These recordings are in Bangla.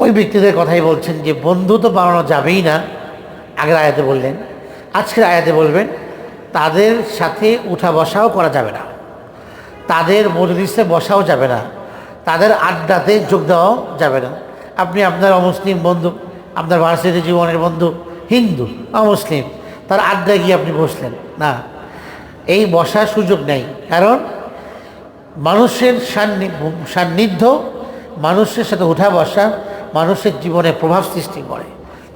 ওই ব্যক্তিদের কথাই বলছেন যে, বন্ধু তো বানানো যাবেই না। আগের আয়াতে বললেন, আজকের আয়াতে বলবেন, তাদের সাথে উঠা বসাও করা যাবে না। তাদের মজলিসে বসাও যাবে না। তাদের আড্ডাতে যোগ দেওয়াও যাবে না। আপনি আপনার অমুসলিম বন্ধু, আপনার ভার্সিটি জীবনের বন্ধু, হিন্দু, অমুসলিম, তার আড্ডায় গিয়ে আপনি বসলেন। না, এই বসার সুযোগ নেই। কারণ মানুষের সান্নি- সান্নিধ্য, মানুষের সাথে উঠা বসা মানুষের জীবনে প্রভাব সৃষ্টি করে।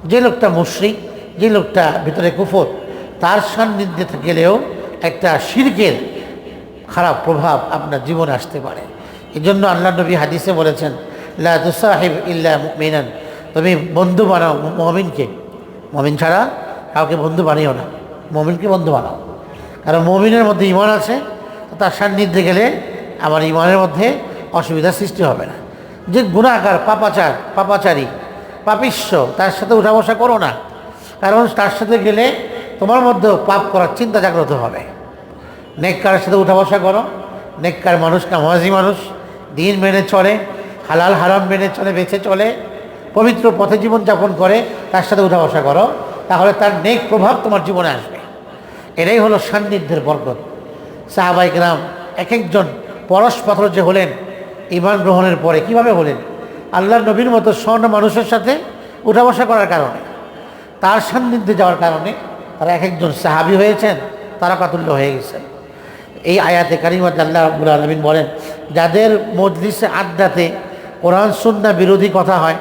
যে লোকটা মুশরিক, যে লোকটা ভিতরে কুফর, তার সান্নিধ্যে গেলেও একটা শিরকের খারাপ প্রভাব আপনার জীবনে আসতে পারে। এই জন্য আল্লাহ নবী হাদিসে বলেছেন, লা তুসাহিব ইল্লা মিনান তুমি বন্ধু বানাও মমিনকে। মমিন ছাড়া কাউকে বন্ধু বানিও না। মমিনকে বন্ধু বানাও। কারণ মমিনের মধ্যে ইমান আছে, তার সান্নিধ্যে গেলে আমার ইমানের মধ্যে অসুবিধার সৃষ্টি হবে না। যে গুণাকার পাপাচার, পাপাচারী, পাপিষ্য, তার সাথে উঠা বসা করো না। কারণ তার সাথে গেলে তোমার মধ্যেও পাপ করার চিন্তা জাগ্রত হবে। নেককারের সাথে উঠা বসা করো। নেককার মানুষ কামাজি মানুষ, দিন মেনে চলে, হালাল হারাম মেনে চলে, বেঁচে চলে, পবিত্র পথে জীবন যাপন করে তার সাথে উঠা বসা করো, তাহলে তার নেক প্রভাব তোমার জীবনে আসবে। এটাই হলো সান্নিধ্যের বরকত। সাহাবাই গ্রাম এক একজন পরশপাথর যে হলেন ইমান গ্রহণের পরে কীভাবে হলেন? আল্লাহ নবীর মতো স্বর্ণ মানুষের সাথে উঠা বসা করার কারণে, তার সান্নিধ্যে যাওয়ার কারণে তারা এক একজন সাহাবি হয়েছেন, তারা কাতুল্য হয়ে গেছেন। এই আয়াতে কারিমাত আল্লাহ আব্বুল আলমিন বলেন, যাদের মজলিসে আড্ডাতে কোরআন সুন্না বিরোধী কথা হয়,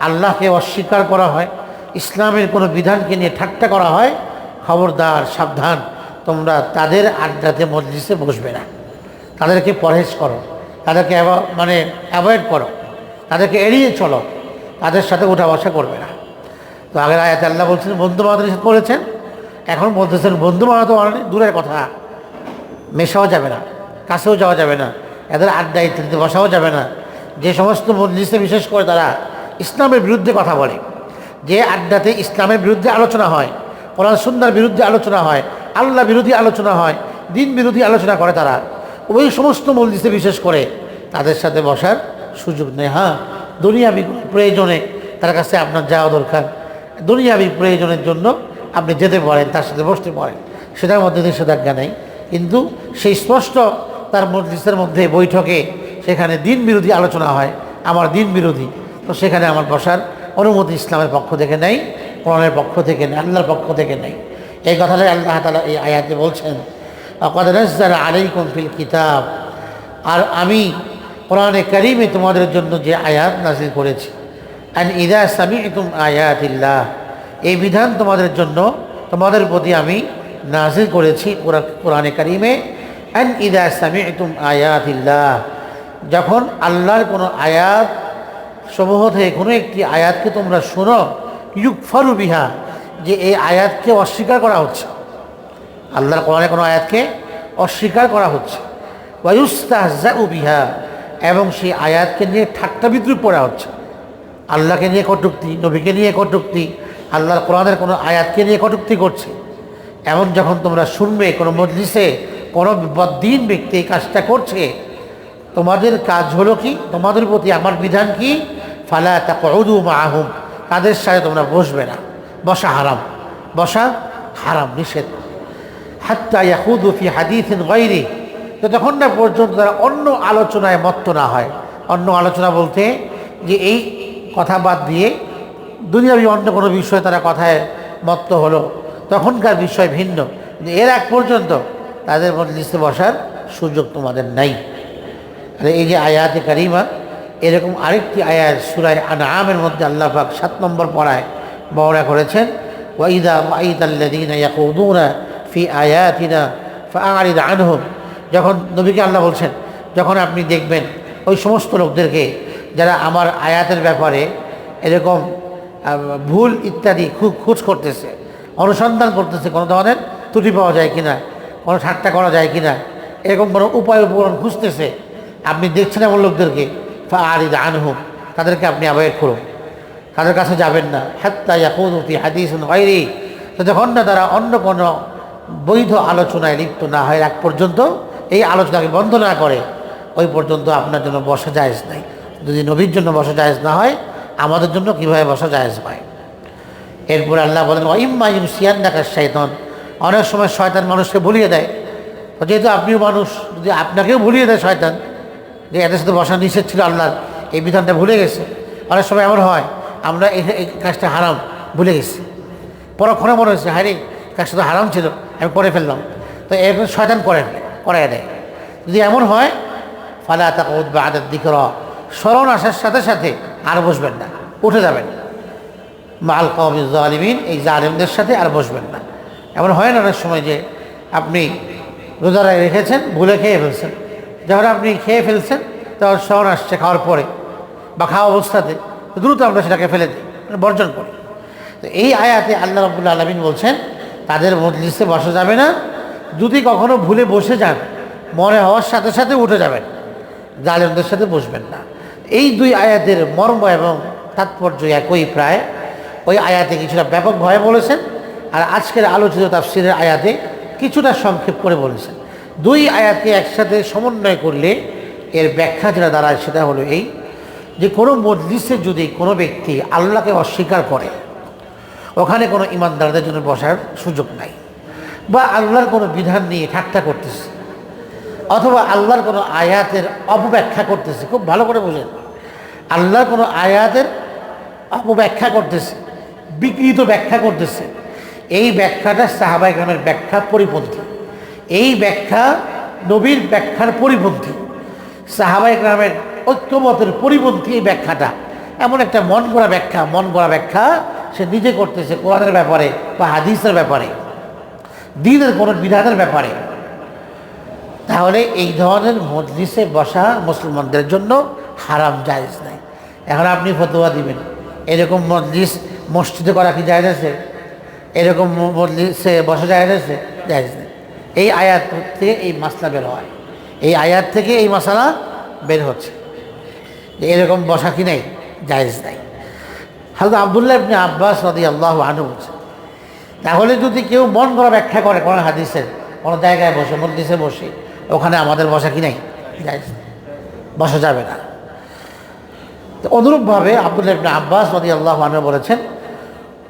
আল্লাহকে অস্বীকার করা হয়, ইসলামের কোনো বিধানকে নিয়ে ঠাট্টা করা হয়, খবরদার, সাবধান, তোমরা তাদের আড্ডাতে মজলিসে বসবে না। তাদেরকে পরহেজ করো। তাদেরকে মানে অ্যাভয়েড করো। তাদেরকে এড়িয়ে চলো। তাদের সাথে উঠা বসা করবে না। তো আগের আয়াত আল্লাহ বলছেন, বন্ধু বান্ধব নিষেধ করেছেন। এখন বলতেছেন বন্ধু বান্ধব অনেক দূরের কথা। মেশাও যাবে না, কাছেও যাওয়া যাবে না। এদের আড্ডা ইত্যাদিতে বসাও যাবে না। যে সমস্ত মজলিসে বিশেষ করে তারা ইসলামের বিরুদ্ধে কথা বলে। যে আড্ডাতে ইসলামের বিরুদ্ধে আলোচনা হয়, কোরআন সুন্দর বিরুদ্ধে আলোচনা হয়, আল্লাহ বিরোধী আলোচনা হয়, দিন বিরোধী আলোচনা করে তারা। ওই সমস্ত মজলিসে বিশেষ করে তাদের সাথে বসার সুযোগ নেই হ্যাঁ। দুনিয়াবি প্রয়োজনে তার কাছে আপনার যাওয়া দরকার। দুনিয়াবি প্রয়োজনের জন্য আপনি যেতে পারেন, তার সাথে বসতে পারেন। সেটার মধ্যে নিষেধাজ্ঞা নেই। কিন্তু সেই স্পষ্ট তার মজলিসের মধ্যে বৈঠকে সেখানে দিন বিরোধী আলোচনা হয়, আমার দিন বিরোধী। তো সেখানে আমার বসার অনুমতি ইসলামের পক্ষ থেকে নেই, কোরআনের পক্ষ থেকে নেই, আল্লাহর পক্ষ থেকে নেই। এই কথাটাই আল্লাহ তালা এই আয়াতে বলছেন যারা আলাইকুম ফিল কিতাব। আর আমি কোরআনে করিমে তোমাদের জন্য যে আয়াত নাজির করেছি। আন ইদা সামিতুম আয়াতিল্লাহ। এই বিধান তোমাদের জন্য, তোমাদের প্রতি আমি নাজির করেছি কোরআ- কোরআনে করিমে। আন ইদা সামিতুম আয়াতিল্লাহ। যখন আল্লাহর কোনো আয়াত সমূহ থেকে কোনো একটি আয়াতকে তোমরা শোনো, ইউকফারু বিহা, যে এই আয়াতকে অস্বীকার করা হচ্ছে। আল্লাহর কোরআনে কোনো আয়াতকে অস্বীকার করা হচ্ছে। ওয়ুস্তাহজাউ বিহা এবং সেই আয়াতকে নিয়ে ঠাট্টা বিদ্রুপ করা হচ্ছে। আল্লাহকে নিয়ে কটুক্তি, নবীকে নিয়ে কটুক্তি, আল্লাহর কোরআনের কোনো আয়াতকে নিয়ে কটুক্তি করছে। এমন যখন তোমরা শুনবে, কোনো মজলিসে, কোনো দিন ব্যক্তি এই কাজটা করছে, তোমাদের কাজ হলো কি? তোমাদের প্রতি আমার বিধান কি? ফালা তা কদু মাহুম। তাদের সাথে তোমরা বসবে না। বসা হারাম। বসা হারাম, নিষেধ। হাত্তা ইয়াহুদু ফি হাদিসিন গৈরি যতক্ষণ না পর্যন্ত তারা অন্য আলোচনায় মত্ত না হয়, অন্য আলোচনা বলতে যে এই কথা বাদ দিয়ে দুনিয়াবি অন্য কোনো বিষয়ে তারা কথায় মত্ত হলো, তখনকার বিষয় ভিন্ন। এর এক পর্যন্ত তাদের মজলিসে বসার সুযোগ তোমাদের নাই। এই যে আয়াতে কারিমা, এরকম আরেকটি আয়াত সুরায় আনামের মধ্যে আল্লাহ পাক সাত নম্বর পড়ায় বর্ণনা করেছেন ওয়াইদা ওয়াইদাল্লাদিনা ইয়াকুদুনা ফি আয়াতিনা ফাআরিদ আনহুম যখন নবীকে আল্লাহ বলছেন, যখন আপনি দেখবেন ওই সমস্ত লোকদেরকে যারা আমার আয়াতের ব্যাপারে এরকম ভুল ইত্যাদি খুব খোঁজ করতেছে, অনুসন্ধান করতেছে, কোনো ধরনের ত্রুটি পাওয়া যায় কিনা, কোনো ঠাট্টা করা যায় কিনা, এরকম কোনো উপায় উপকরণ খুঁজতেছে, আপনি দেখছেন এমন লোকদেরকে ফারিদ আনহুম, তাদেরকে আপনি অ্যাভয়েড করুন। তাদের কাছে যাবেন না। হাত্তা ইয়াকুদি হাদিস বাইরে তো যখন না তারা অন্য কোনো বৈধ আলোচনায় লিপ্ত না হয় এক পর্যন্ত এই আলোচনাকে বন্ধ না করে, ওই পর্যন্ত আপনার জন্য বসা জায়েজ নাই। যদি নবীর জন্য বসা জায়েজ না হয়, আমাদের জন্য কীভাবে বসা জায়েজ পায় এরপর আল্লাহ বলেন অইম্মা ইম সিয়ান ডাকার শয়তান অনেক সময় শয়তান মানুষকে ভুলিয়ে দেয়। তো যেহেতু আপনিও মানুষ, যদি আপনাকেও ভুলিয়ে দেয় শয়তান, যে এদের সাথে বসা নিষেধ ছিল আল্লাহর, এই বিধানটা ভুলে গেছে। অনেক সময় এমন হয়, আমরা এই কাজটা হারাম, ভুলে গেছি। পরক্ষণে মনে হচ্ছে হারে কাজটা তো হারাম ছিল, আমি করে ফেললাম। তো এরকম শয়তান করে ফেলে। করাই দেয়। যদি এমন হয়, ফালা তাকে উদ্বা আদার দিকে স্মরণ আসার সাথে সাথে আর বসবেন না, উঠে যাবেন। মাল কওমি জালিমিন এই জালিমদের সাথে আর বসবেন না। এমন হয় না অনেক সময় যে আপনি রোজারায় রেখেছেন, ভুলে খেয়ে ফেলছেন। যখন আপনি খেয়ে ফেলছেন, তখন স্মরণ আসছে খাওয়ার পরে বা খাওয়া অবস্থাতে দ্রুত আমরা সেটাকে ফেলে দিই মানে বর্জন করি। তো এই আয়াতে আল্লাহ রবুল্লা আলমিন বলছেন, তাদের মজলিসে বসা যাবে না যদি কখনো ভুলে বসে যান, মনে হওয়ার সাথে সাথে উঠে যাবেন। জালেমদের সাথে বসবেন না। এই দুই আয়াতের মর্ম এবং তাৎপর্য একই প্রায়। ওই আয়াতে কিছুটা ব্যাপকভাবে বলেছেন আর আজকের আলোচিত তাফসিরের আয়াতে কিছুটা সংক্ষেপ করে বলেছেন। দুই আয়াতকে একসাথে সমন্বয় করলে এর ব্যাখ্যা যেটা দাঁড়ায় সেটা হলো এই যে, কোনো মজলিসে যদি কোনো ব্যক্তি আল্লাহকে অস্বীকার করে, ওখানে কোনো ইমানদারদের জন্য বসার সুযোগ নাই। বা আল্লাহর কোনো বিধান নিয়ে ঠাট্টা করতেছে। অথবা আল্লাহর কোনো আয়াতের অপব্যাখ্যা করতেছে। খুব ভালো করে বোঝেন। আল্লাহর কোনো আয়াতের অপব্যাখ্যা করতেছে, বিকৃত ব্যাখ্যা করতেছে। এই ব্যাখ্যাটা সাহাবাই গ্রামের ব্যাখ্যা পরিপন্থী। এই ব্যাখ্যা নবীর ব্যাখ্যার পরিপন্থী। সাহাবাই গ্রামের ঐক্যমতের পরিপন্থী এই ব্যাখ্যাটা। এমন একটা মন গড়া ব্যাখ্যা মন গড়া ব্যাখ্যা সে নিজে করতেছে কোরআনের ব্যাপারে বা হাদিসের ব্যাপারে। দিনের কোনো বিধানের ব্যাপারে। তাহলে এই ধরনের মজলিসে বসা মুসলমানদের জন্য হারাম জায়েজ নাই। এখন আপনি ফতোয়া দিবেন, এরকম মজলিস মসজিদে করা কি জায়েজ আছে? এরকম মজলিসে বসা জায়েজ আছে? জায়েজ নেই। এই আয়াত থেকে এই মাসলা বের হয়। এই আয়াত থেকে এই মশালা বের হচ্ছে। যে এরকম বসা কি নেই? জায়েজ নাই। হালকা আবদুল্লাহ আব্বাস রদি আল্লাহ আনু বলছে তাহলে যদি কেউ মন করা ব্যাখ্যা করে কোনো হাদিসের, কোনো জায়গায় বসে মজলিসে বসে, ওখানে আমাদের বসা কি নাই? বসা যাবে না। অনুরূপভাবে আব্দুল্লাহ ইবনে আব্বাস রদি আল্লাহ আনু বলেছেন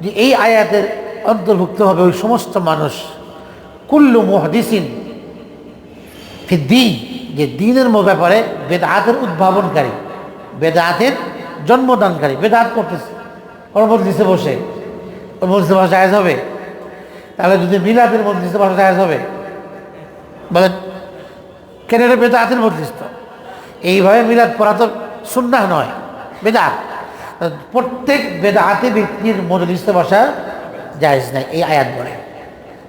যে এই আয়াতের অন্তর্ভুক্ত হবে ওই সমস্ত মানুষ, কুল্লু মুহদিসিন ফিদ্দিন যে দিনের মো ব্যাপারে বেদাতের উদ্ভাবনকারী, বেদাতের জন্মদানকারী, বেদাত করতেছে। ওর মজলিসে বসে মজলিসে বসা জায়েজ হবে? তাহলে যদি মিলাদের মজলিসে বসা জায়েজ হবে। বলেন কেন এটা বেদাতের মজলিস এইভাবে মিলাদ পড়া তো সুন্নাহ নয়, বেদাত। প্রত্যেক বেদাতে ব্যক্তির মজলিসে বসা জায়েজ নাই, এই আয়াত বলে।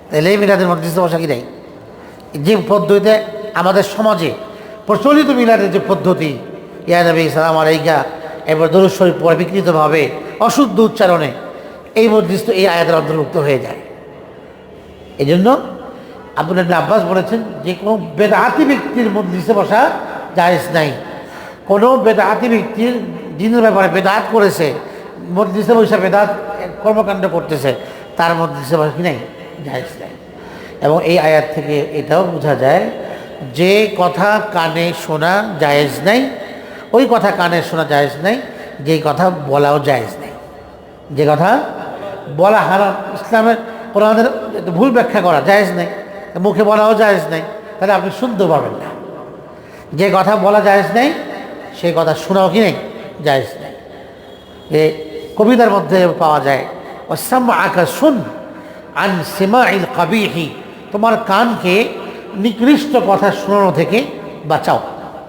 তাহলে মিলাদের মজলিসে বসা কি নাই? যে পদ্ধতিতে আমাদের সমাজে প্রচলিত মিলাদের যে পদ্ধতি, ইয়া নবী, সালাম আলাইকা এবার দরুদ পরে বিকৃতভাবে, অশুদ্ধ উচ্চারণে, এই তো এই আয়াতের অন্তর্ভুক্ত হয়ে যায়। এই জন্য আব্দুল আব্বাস বলেছেন যে কোনো বেদাতি ব্যক্তির মজলিসে বসা জায়েজ নাই। কোনো বেদাতি ব্যক্তির দিনের ব্যাপারে বেদাত করেছে, মজলিসে বসে বেদাত কর্মকাণ্ড করতেছে, তার মজলিসে বসা কি নাই? জায়েজ নাই। এবং এই আয়াত থেকে এটাও বোঝা যায় যে কথা কানে শোনা জায়েজ নাই, ওই কথা কানে শোনা জায়েজ নাই, যে কথা বলাও জায়েজ নাই। যে কথা বলা হারাম। ইসলামের কোরআনের ভুল ব্যাখ্যা করা জায়েজ নেই। মুখে বলাও জায়েজ নেই। তাহলে আপনি শুনতে পাবেন না। যে কথা বলা জায়েজ নেই সেই কথা শোনাও কি নেই? জায়েজ নেই। যে কবিতার মধ্যে পাওয়া যায় ওসাম আকা শুন আন সিমা ইল কাবিহি তোমার কানকে নিকৃষ্ট কথা শোনানো থেকে বাঁচাও।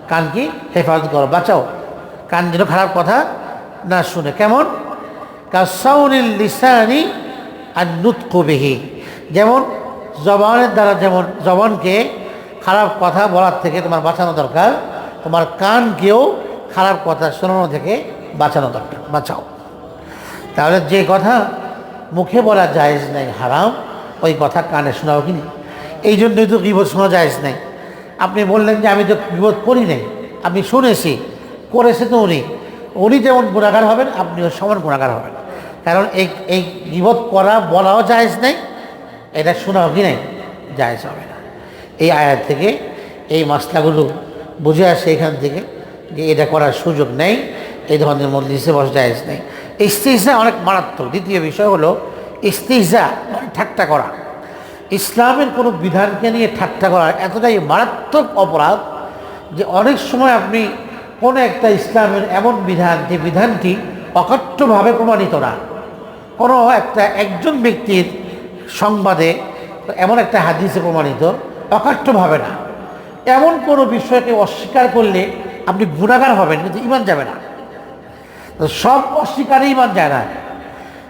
কানকে হেফাজত করো, বাঁচাও। কান যেন খারাপ কথা না শুনে। কেমন? কাসাউনিল লিসানি আর নুৎকবিহি যেমন জবানের দ্বারা যেমন জবানকে খারাপ কথা বলার থেকে তোমার বাঁচানো দরকার, তোমার কানকেও খারাপ কথা শোনানো থেকে বাঁচানো দরকার, বাঁচাও। তাহলে যে কথা মুখে বলা জায়েজ নাই, হারাম, ওই কথা কানে শোনাও কি নেই? এই জন্যই তো বিপদ শোনা জায়েজ নাই। আপনি বললেন যে আমি তো বিপদ করি নাই, আমি শুনেছি, করেছে তো উনি। উনি যেমন গুণাগার হবেন, আপনিও সমান গুণাগার হবেন। কারণ এই এই বিপদ করা, বলাও জায়েজ নেই এটা শোনাও কি নেই? জায়েজ হবে না। এই আয়াত থেকে, এই মাসলাগুলো বুঝে আসে এখান থেকে যে এটা করার সুযোগ নেই, এই ধরনের মজলিসে বসে জায়েজ নেই। ইস্তিজা অনেক মারাত্মক। দ্বিতীয় বিষয় হলো ইস্তিজা মানে ঠাট্টা করা। ইসলামের কোনো বিধানকে নিয়ে ঠাট্টা করা এতটাই মারাত্মক অপরাধ যে অনেক সময় আপনি কোনো একটা ইসলামের এমন বিধান, যে বিধানটি অকট্যভাবে প্রমাণিত না। কোনো একটা একজন ব্যক্তির সংবাদে এমন একটা হাদিসে প্রমাণিত, অকাট্যভাবে না। এমন কোনো বিষয়কে অস্বীকার করলে আপনি গুণাগার হবেন, কিন্তু ইমান যাবে না। সব অস্বীকারে ইমান যায় না।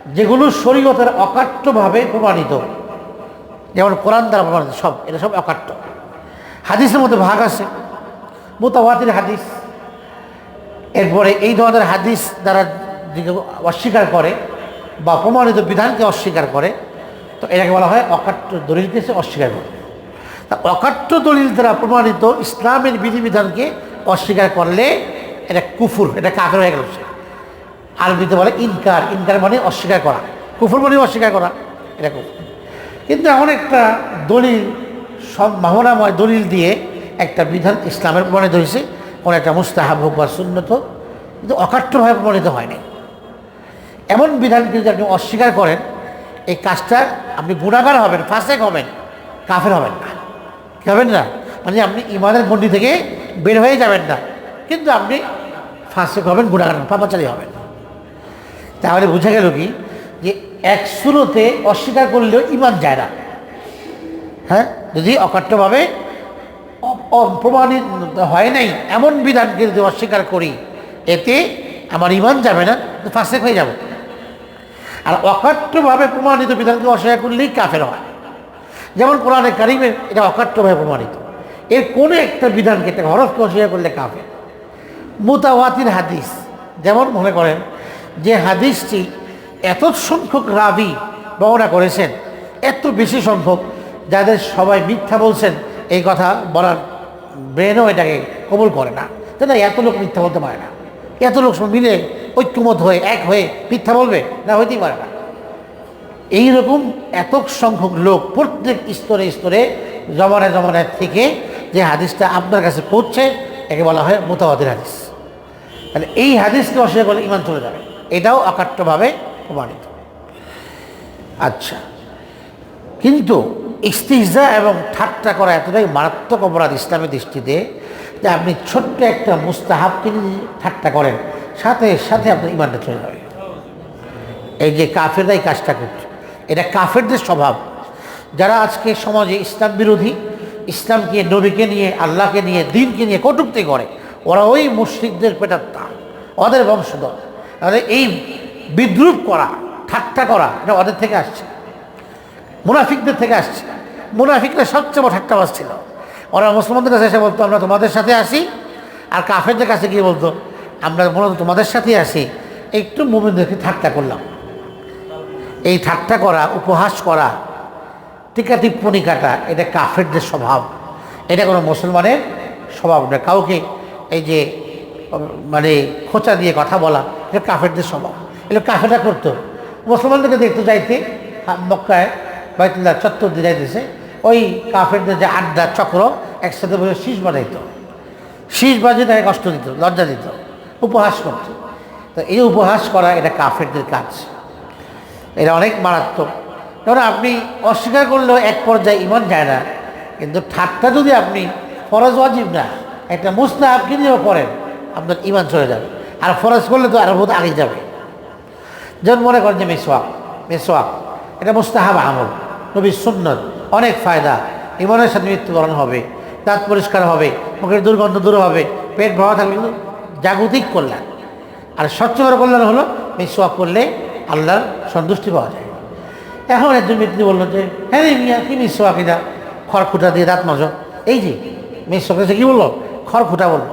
যেগুলো শরীয়তের অকাট্যভাবে প্রমাণিত, যেমন কোরআন দ্বারা প্রমাণিত, সব এটা সব অকাট্য। হাদিসের মধ্যে ভাগ আছে মোতাবাতির হাদিস। এরপরে এই ধরনের হাদিস দ্বারা অস্বীকার করে বা প্রমাণিত বিধানকে অস্বীকার করে তো এটাকে বলা হয় অকাট্য দলিলকে সে অস্বীকার করে। তা অকাট্য দলিল দ্বারা প্রমাণিত ইসলামের বিধিবিধানকে অস্বীকার করলে এটা কুফুর, এটা কাকের হয়ে গেল। সে আরবিতে বলে ইনকার ইনকার মানে অস্বীকার করা, কুফুর মানে অস্বীকার করা, এটা কুফুর। কিন্তু এমন একটা দলিল, সব মাহনাময় দলিল দিয়ে একটা বিধান ইসলামের প্রমাণিত হয়েছে, কোনো একটা মুস্তাহাব হোক বা সুন্নত, কিন্তু অকাট্যভাবে প্রমাণিত হয়নি এমন বিধানকে যদি আপনি অস্বীকার করেন এই কাজটা আপনি গুণাগার হবেন ফাঁসেক হবেন, কাফের হবেন না। কি হবেন না? মানে আপনি ইমানের গণ্ডি থেকে বের হয়ে যাবেন না। কিন্তু আপনি ফাঁসেক হবেন, গুণাগার পাপাচারী হবেন। তাহলে বোঝা গেল কি? যে এক সুরতে অস্বীকার করলেও ইমান যায় না। হ্যাঁ? যদি অকাট্যভাবে প্রমাণিত হয় নাই, এমন বিধানকে যদি অস্বীকার করি, এতে আমার ইমান যাবে না ফাঁসেক হয়ে যাব। আর অকাট্যভাবে প্রমাণিত বিধানকে অস্বীকার করলেই কাফের হয়। যেমন কোরআনে কারিমে এটা অকাট্যভাবে প্রমাণিত। এর কোনো একটা বিধানকে একটা হরফকে অস্বীকার করলে কাফের। মুতাওয়াতির হাদিস। যেমন মনে করেন যে হাদিসটি এত সংখ্যক রাবি বর্ণনা করেছেন, এত বেশি সংখ্যক, যাদের সবাই মিথ্যা বলছেন, এই কথা বলার ব্রেনও এটাকে কবুল করে না। তাই না? এত লোক মিথ্যা বলতে পারে না। এত লোক মিলে ঐক্যমত হয়ে, এক হয়ে মিথ্যা বলবে? না, হইতেই পারে না। এইরকম এত সংখ্যক লোক প্রত্যেক স্তরে স্তরে, জমানায় জমানায় থেকে যে হাদিসটা আপনার কাছে পৌঁছে, একে বলা হয় মোতাবাদের হাদিস। তাহলে এই হাদিসকে অস্বীকার করলে ইমান চলে যাবে। এটাও অকাট্যভাবে প্রমাণিত। আচ্ছা। কিন্তু ইস্তিজা এবং ঠাট্টা করা এতটাই মারাত্মক অপরাধ ইসলামের দৃষ্টিতে যে আপনি ছোট্ট একটা মুস্তাহাবকে ঠাট্টা করেন সাথে সাথে আপনার ইমানটা চলে যাবে। এই যে কাফেররা এই কাজটা করছে, এটা কাফেরদের স্বভাব। যারা আজকে সমাজে ইসলাম বিরোধী, ইসলামকে, নবীকে নিয়ে, আল্লাহকে নিয়ে, দিনকে নিয়ে কটুক্তি করে, ওরা ওই মুশ্রিকদের পেটাত্তা, ওদের বংশধর। তাহলে এই বিদ্রুপ করা, ঠাট্টা করা, এটা ওদের থেকে আসছে। মুনাফিকদের থেকে আসছে। মুনাফিকরা সবচেয়ে বড় ঠাট্টাবাজ ছিল। ওরা মুসলমানদের কাছে এসে বলতো, আমরা তোমাদের সাথে আসি। আর কাফেরদের কাছে গিয়ে বলতো আমরা মূলত তোমাদের সাথেই আসি একটু মোমিনদেরকে ঠাট্টা করলাম। এই ঠাট্টা করা, উপহাস করা, টিকা টিপ্পণী কাটা, এটা কাফেরদের স্বভাব। এটা কোনো মুসলমানের স্বভাব না। কাউকে এই যে মানে খোঁচা দিয়ে কথা বলা, এটা কাফেরদের স্বভাব। এটা কাফেররা করতো। মুসলমানদেরকে দেখতে যাইতে মক্কায় বাইতুল্লাহ চত্বর দিয়ে যাইতেছে, ওই কাফেরদের যে আড্ডা, চক্র একসাথে বসে শীষ বাজাইতো। শীষ বাজে তাকে কষ্ট দিত, লজ্জা দিত। উপহাস করত তো এই উপহাস করা এটা কাফেরদের কাজ। এটা অনেক মারাত্মক। কারণ আপনি অস্বীকার করলেও এক পর্যায়ে ইমান যায় না, কিন্তু ঠাট্টা যদি আপনি ফরজ ওয়াজিব না, একটা মুস্তাহাবকে নিয়েও করেন আপনার ইমান চলে যাবে। আর ফরজ করলে তো আরও বোধ আগে যাবে। যেমন মনে করেন যে মেসোয়াক মেসোয়াক, এটা মুস্তাহাব আমল নবী সুন্নত, অনেক ফায়দা। ইমানের সাথে মৃত্যুবরণ হবে, দাঁত পরিষ্কার হবে, মুখের দুর্গন্ধ দূর হবে, পেট ভরা কিন্তু জাগতিক কল্যাণ। আর স্বচ্ছকর কল্যাণ হলো মেসোয়াক করলে আল্লাহর সন্তুষ্টি পাওয়া যায়। এখন একজন ব্যক্তি বলল যে হ্যাঁ রে মিয়া, কি মিসোয়াক এটা খড়খুটা দিয়ে দাঁত মাজো। এই যে মেসোয়াক এসে কী বলল? খড়খুটা বলল।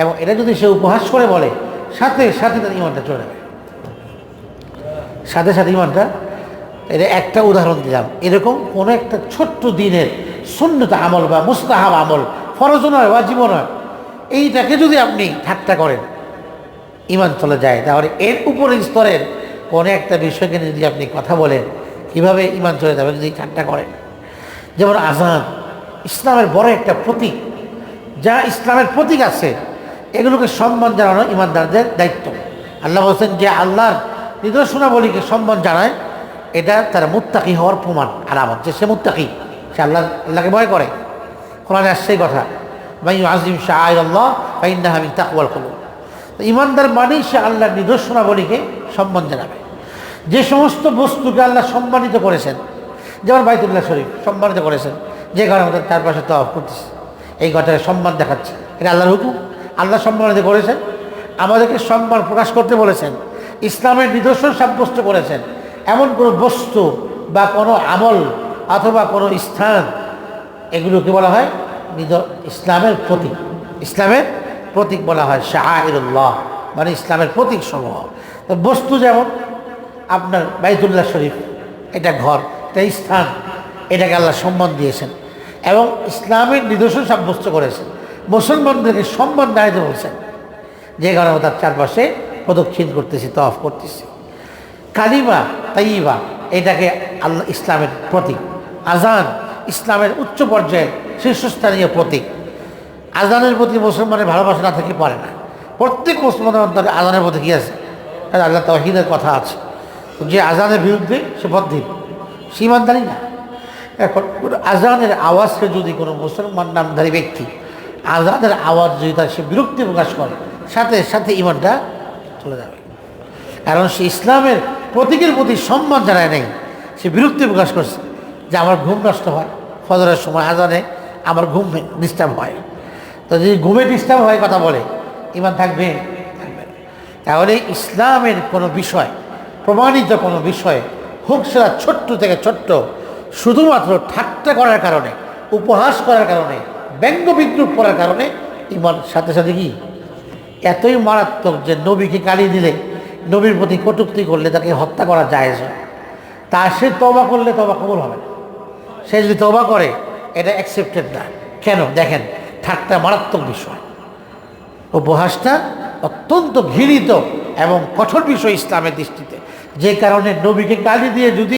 এবং এটা যদি সে উপহাস করে বলে, সাথে সাথে তার ইমানটা চলে যাবে সাথে সাথে ইমানটা, এটা একটা উদাহরণ দিলাম। এরকম কোনো একটা ছোট্ট দিনের শূন্যতা আমল বা মুস্তাহাব আমল ফরজ নয় ওয়াজিব নয়। এইটাকে যদি আপনি ঠাট্টা করেন, ইমান চলে যায়। তাহলে এর উপরের স্তরের কোনো একটা বিষয়কে যদি আপনি কথা বলেন, কীভাবে ইমান চলে যাবে যদি ঠাট্টা করেন? যেমন আজান, ইসলামের বড় একটা প্রতীক। যা ইসলামের প্রতীক আছে, এগুলোকে সম্মান জানানো ইমানদারদের দায়িত্ব। আল্লাহ বলছেন যে আল্লাহর নিদর্শনাবলীকে সম্মান জানায়, এটা তার মুত্তাকি হওয়ার প্রমাণ। আর আলামত যে সে মুত্তাকি, সে আল্লাহ আল্লাহকে ভয় করে। কোরআনে আসছে কথা। ভাই আজিম শাহ আল্লাহ ফাইন্না হামিন তাকওয়াল করুন ইমানদার মানেই সে আল্লাহর নিদর্শনাবলীকে সম্মান জানাবে। যে সমস্ত বস্তুকে আল্লাহ সম্মানিত করেছেন, যেমন বাইতুল্লাহ শরীফ সম্মানিত করেছেন, যে ঘরে আমাদের তার পাশে তফ করতেছে, এই ঘরটাকে সম্মান দেখাচ্ছে। এটা আল্লাহর হুকুম। আল্লাহ সম্মানিত করেছেন, আমাদেরকে সম্মান প্রকাশ করতে বলেছেন, ইসলামের নিদর্শন সাব্যস্ত করেছেন। এমন কোনো বস্তু বা কোনো আমল অথবা কোনো স্থান, এগুলোকে বলা হয় ইসলামের প্রতীক। ইসলামের প্রতীক বলা হয় শাহরুল্লাহ মানে ইসলামের প্রতীক সমূহ। তো বস্তু যেমন আপনার বাইতুল্লাহ শরীফ, এটা ঘর, এটা স্থান, এটাকে আল্লাহ সম্মান দিয়েছেন এবং ইসলামের নিদর্শন সাব্যস্ত করেছেন। মুসলমানদেরকে সম্মান দাঁড়াইতে বলছেন। যে কারণে তার চারপাশে প্রদক্ষিণ করতেছি তফ করতেছি। কালিমা তাইবা এটাকে আল্লাহ ইসলামের প্রতীক। আজান ইসলামের উচ্চ পর্যায়ে শীর্ষস্থানীয় প্রতীক। আজানের প্রতি মুসলমানের ভালোবাসা না থাকলে পারে না। প্রত্যেক মুসলমানের অন্তরে আজানের প্রতি কী আছে? আল্লাহ তহিদের কথা আছে। যে আজানের বিরুদ্ধে সে বদ্ধি সে ইমানদারি না। এখন আজানের আওয়াজকে যদি কোনো মুসলমান নামধারী ব্যক্তি আজানের আওয়াজ যদি তার সে বিরক্তি প্রকাশ করে, সাথে সাথে ইমানটা চলে যাবে। কারণ সে ইসলামের প্রতীকের প্রতি সম্মান জানায় নেই। সে বিরক্তি প্রকাশ করছে যে আমার ঘুম নষ্ট হয়, ফজরের সময় আজানে আমার ঘুম ডিস্টার্ব হয়। তো যদি ঘুমে ডিস্টার্ব হয় কথা বলে, ইমান থাকবে? থাকবে। তাহলে ইসলামের কোনো বিষয়, প্রমাণিত কোনো বিষয় হোক সেটা ছোট্ট থেকে ছোট্ট, শুধুমাত্র ঠাট্টা করার কারণে, উপহাস করার কারণে, ব্যঙ্গ বিদ্রুপ করার কারণে ইমান, সাথে সাথে কি? এতই মারাত্মক যে নবীকে গালি দিলে, নবীর প্রতি কটুক্তি করলে তাকে হত্যা করা যায় তা সে তবা করলে তবা কবল হবে সে যদি তবা করে এটা অ্যাকসেপ্টেড না। কেন? দেখেন, ঠাট্টা মারাত্মক বিষয়। উপহাসটা অত্যন্ত ঘৃণিত এবং কঠোর বিষয় ইসলামের দৃষ্টিতে। যে কারণে নবীকে গালি দিয়ে যদি